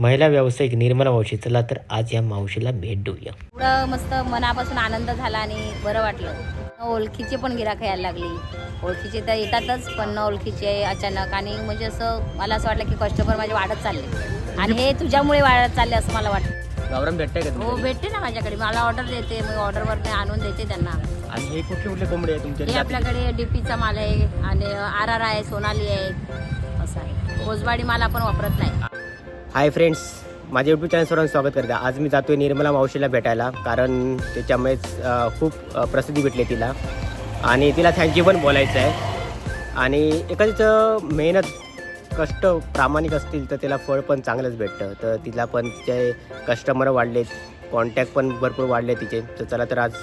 महिला व्यावसायिक निर्मला मावशी चला तर आज या मावशीला भेट देऊया. एवढं मस्त मनापासून आनंद झाला आणि बरं वाटलं. ओळखीचे पण गिराक यायला लागली. ओळखीचे तर येतातच पण न ओळखीचे अचानक. आणि म्हणजे असं मला असं वाटलं की कस्टमर माझे वाढत चालले. आणि हे तुझ्यामुळे वाढत चालले असं मला वाटतं. गावरान का हो भेटते ना माझ्याकडे. मला ऑर्डर देते मग ऑर्डरवर आणून देते त्यांना. आणि हे कुठले कुठले कोंबडे आहे तुमच्या आपल्याकडे डीपीचा माल आहे आणि आर आर आहे सोनाली आहे. असं आहे. भोजबाडी माल आपण वापरत नाही. हाय फ्रेंड्स माझ्या यूट्यूब चॅनल सर्वांचं स्वागत करते. आज मी जातोय निर्मला मावशीला भेटायला कारण त्याच्यामुळेच खूप प्रसिद्धी भेटली तिला. आणि तिला थँक्यू पण बोलायचं आहे आणि एखादीचं मेहनत कष्ट प्रामाणिक असतील तर त्याला फळ पण चांगलंच भेटतं. तर तिला पण तिचे कस्टमर वाढलेत कॉन्टॅक्ट पण भरपूर वाढले तिचे. तर चला तर आज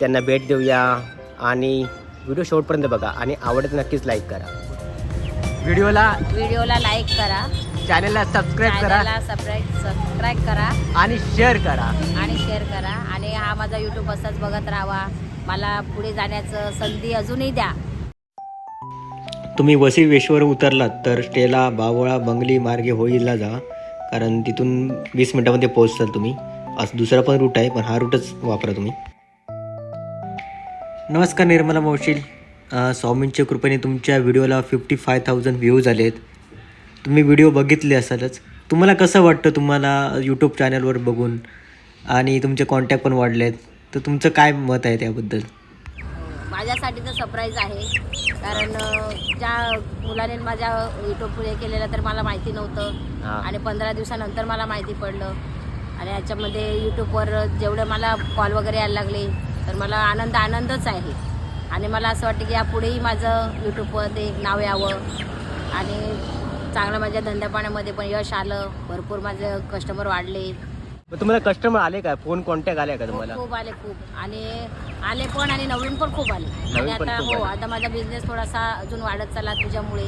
त्यांना भेट देऊया. आणि व्हिडिओ शेवटपर्यंत बघा. आणि आवडत नक्कीच लाईक करा. व्हिडिओला व्हिडिओला लाईक करा. चॅनलला सबस्क्राईब करा. चॅनलला सबस्क्राईब सबस्क्राईब करा. आणि शेअर करा. आणि शेअर करा. आणि हा माझा यूट्यूब असाच बघत राहावा मला पुढे जाण्याचं संधी अजूनही द्या. तुम्ही वसी वेश्वर उतरलात तर स्टेला बावळा बंगली मार्गे होळीला जा. कारण तिथून वीस मिनटामध्ये पोहोचताल तुम्ही. असं दुसरा पण रूट आहे पण हा रूटच वापरा तुम्ही. नमस्कार निर्मला मावशील अं, स्वामींच्या कृपेने तुमच्या व्हिडिओला फिफ्टी फाय थाउजंड व्ह्यूज आलेत. तुम्ही व्हिडिओ बघितले असालच. तुम्हाला कसं वाटतं तुम्हाला यूट्यूब चॅनलवर बघून? आणि तुमचे कॉन्टॅक्ट पण वाढलेत. तर तुमचं काय मत आहे त्याबद्दल? माझ्यासाठी तर सरप्राईज आहे. कारण ज्या मुलाने माझ्या यूट्यूब हे केलेलं तर मला माहिती नव्हतं. आणि पंधरा दिवसानंतर मला माहिती पडलं. आणि याच्यामध्ये यूट्यूबवर जेवढे मला कॉल वगैरे यायला लागले तर मला आनंद आनंदच आहे. आणि मला असं वाटतं की यापुढेही माझं यूट्यूबवर ते नाव यावं. आणि चांगलं माझ्या धंद्यापाण्यामध्ये पण यश आलं भरपूर माझे कस्टमर वाढले. मग तुम्हाला कस्टमर आले का? फोन कॉन्टॅक्ट आले का खूप तुम्हाला? खूप आले खूप. आणि आले पण आणि नवीन पण खूप आले. आणि नवीन पण आता खूप हो आले. आता माझा बिझनेस थोडासा अजून वाढत चालला तुझ्यामुळे.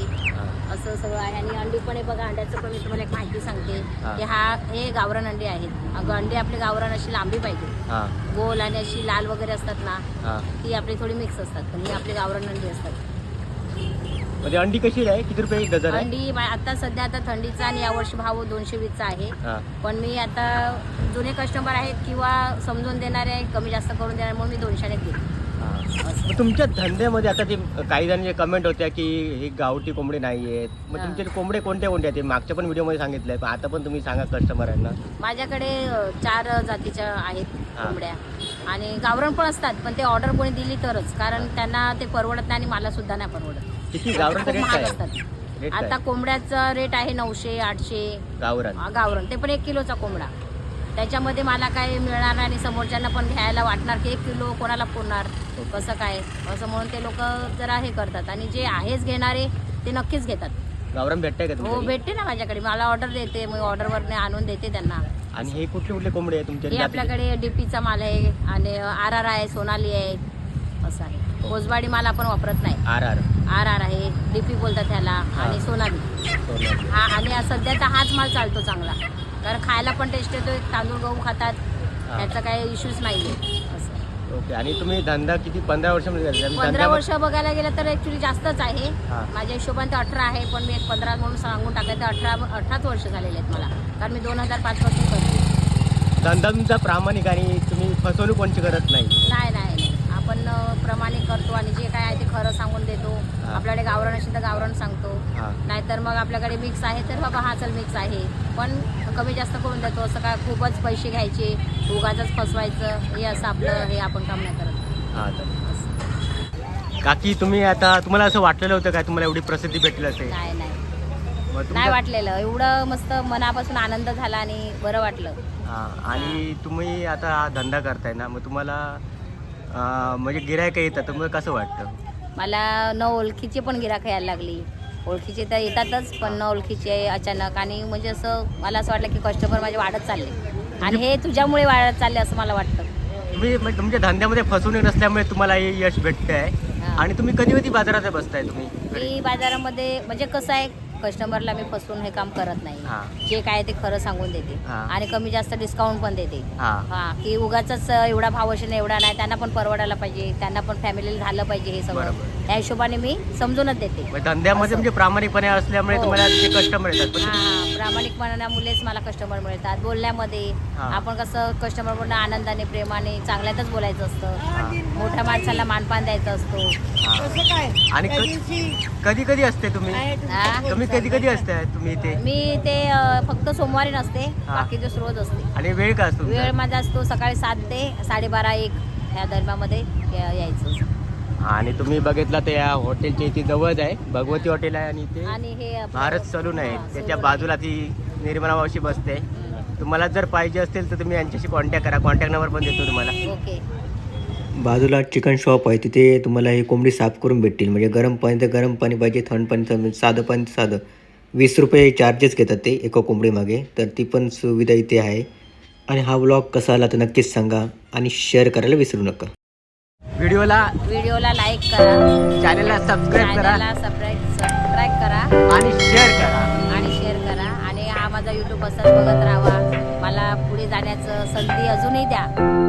असं सगळं आहे. आणि अंडी पण आहे बघा अंड्याचं पण मी तुम्हाला एक माहिती सांगते. हा. की हा हे गावरान अंडी आहेत. अगं अंडी आपली गावरान अशी लांबी पाहिजे. हा. गोल आणि अशी लाल वगैरे असतात ना हा. ती आपली थोडी मिक्स असतात. पण ही आपली गावरान अंडी असतात. म्हणजे अंडी कशी आहे? किती रुपये एक डझन आहे? अंडी मा- आता सध्या आता थंडीचा आणि यावर्षी भाव दोनशे वीसचा आहे. हा. पण मी आता जुने कस्टमर आहेत किंवा समजून देणारे आहेत कमी जास्त करून देणारे म्हणून मी दोनशेने घेते हा. मग तुमच्या धंद्यामध्ये आता ते काही जणांचे कमेंट होत्या की ही गावठी कोंबडी नाही आहेत मग हा. तुमचे कोंबडे कोणते कोणते आहेत? ते मागच्या पण व्हिडिओमध्ये सांगितलंय पण आता पण तुम्ही सांगा कस्टमरांना माझ्याकडे अ, चार जातीच्या आहेत हा. कोंबड्या. आणि गावरण पण असतात पण ते ऑर्डर कोणी दिली तरच. कारण त्यांना ते परवडत नाही आणि मला सुद्धा नाही परवडत. किती? खूप महाग? असतात. रेट काय? आता कोंबड्याचा रेट आहे नऊशे आठशे. गावरान. गावरण ते पण एक किलोचा कोंबडा. त्याच्यामध्ये मला काय मिळणार नाही आणि समोरच्यांना पण घ्यायला वाटणार की एक किलो कोणाला पुरणार? कसं काय? असं म्हणून ते लोक जरा हे करतात. आणि जे आहेच घेणारे ते नक्कीच घेतात. गावरान भेटताय का हो भेटते ना माझ्याकडे. मला ऑर्डर देते. मग ऑर्डरवर आणून देते त्यांना. आणि हे कुठले कुठले कोंबडे आहे तुमच्या हे आपल्याकडे डीपीचा माल आहे आणि आर आर आहे सोनाली आहे. असं आहे. भोजबाडी माल आपण वापरत नाही. आर आर आर आर आहे डीपी बोलतात त्याला आणि सोनाली. हा आणि सध्याचा हाच माल चालतो चांगला. कारण खायला पण टेस्ट येतो तांदूळ गहू खातात. हा. त्याचा काही इश्यूज नाही आहे. असं ओके आणि तुम्ही धंदा किती पंधरा वर्षामध्ये? आणि पंधरा वर्ष बघायला गेलं तर ऍक्च्युली जास्तच आहे. हा. माझ्या हिशोबाने अठरा आहे पण मी एक पंधरा म्हणून सांगून टाकलं तर अठरा अठराच वर्ष झालेले आहेत मला. कारण मी दोन हजार पाच पासून करते. धंदा तुमचा प्रामाणिक आणि तुम्ही फसवणूक कोणची करत नाही? नाही नाही नाही. आपण अ, प्रमाणित करतो आणि जे काय आहे ते खरं सांगून देतो. आपल्याकडे गावरण असेल तर गावरण सांगतो. नाहीतर मग आपल्याकडे मिक्स आहे. तर बाबा हा चल मिक्स आहे. पण कमी जास्त करून देतो. असं काय खूपच पैसे घ्यायचे. उगाच फसवायचं. हे असं आपलं हे आपण काम नाही करत. हा तर. काकी तुम्ही आता तुम्हाला असं वाटलेलं होतं काय? तुम्हाला एवढी प्रसिद्धी भेटली असेल. नाही नाही. वाटलेलं. एवढं मस्त मनापासून आनंद झाला आणि बरं वाटलं. आणि तुम्ही आता हा धंदा करताय ना मग तुम्हाला म्हणजे गिरायक येतात. तर मग कसं वाटतं? मला न ओळखीची पण गिराक यायला लागली. ओळखीचे तर येतातच पण न ओळखीचे अचानक. आणि म्हणजे असं मला असं वाटलं की कस्टमर माझे वाढत चालले. आणि हे तुझ्यामुळे वाढत चालले असं मला वाटतं. तुम्ही म्हणजे तुमच्या धंद्यामध्ये फसवणूक नसल्यामुळे तुम्हाला हे यश भेटत आहे. आणि तुम्ही कधी कधी बाजारात बसताय तुम्ही? मी बाजारामध्ये म्हणजे कसं आहे कस्टमरला मी फसवून हे काम करत हा. नाही जे काय ते खरं सांगून देते हा. आणि कमी जास्त डिस्काउंट पण देते हा हा की उगाच एवढा भाव असेल एवढा नाही त्यांना पण परवडायला पाहिजे त्यांना पण फॅमिलीला झालं पाहिजे हे सगळं बरोबर. त्या हिशोबाने मी समजूनच देते मग धंद्यामध्ये म्हणजे प्रामाणिकपणे असल्यामुळे हो. तुम्हाला कस्टमर येतात पण हा प्रामाणिकपणामुळेच मला कस्टमर मिळतात बोलण्यामध्ये हा. आपण कसं कस्टमर बोलणं आनंदाने प्रेमाने चांगल्यातच बोलायचं. असतं मोठ्या माणसाला मानपान द्यायचं असतो हा. आणि कधी कधी असते तुम्ही. तुम्ही कधी कधी असते तुम्ही इथे? मी ते फक्त सोमवारी नसते. बाकी दिवस रोज असते. आणि वेळ का असतो वेळ? माझा असतो सकाळी सात ते साडेबारा एक ह्या दरम्यामध्ये या- यायचं. आणि तुम्ही बघितलं तर या हॉटेलच्या इथे जवळच आहे भगवती हॉटेल आहे आणि इथे आणि हे भारत सलून आहे. त्याच्या बाजूला ती निर्मला मावशी बसते. तुम्हाला जर पाहिजे असेल तर तुम्ही यांच्याशी कॉन्टॅक्ट करा. कॉन्टॅक्ट नंबर पण देतो तुम्हाला. ओके. बाजूला चिकन शॉप आहे तिथे तुम्हाला ही कोंबडी साफ करून भेटतील. म्हणजे गरम पाणी तर गरम पाणी पाहिजे थंड पाणी म्हणजे साधं पाणी तर साधं. वीस रुपये चार्जेस घेतात ते एका कोंबडीमागे तर ती पण सुविधा इथे आहे. आणि हा ब्लॉग कसा आला तर नक्कीच सांगा आणि शेअर करायला विसरू नका. व्हिडिओला व्हिडिओला लाईक करा. चॅनलला सबस्क्राईब करा. चॅनलला सबस्क्राईब सबस्क्राईब करा. आणि शेअर करा. आणि शेअर करा. आणि हा माझा यूट्यूब असाच बघत राहावा मला पुढे जाण्याचं संधी अजूनही द्या.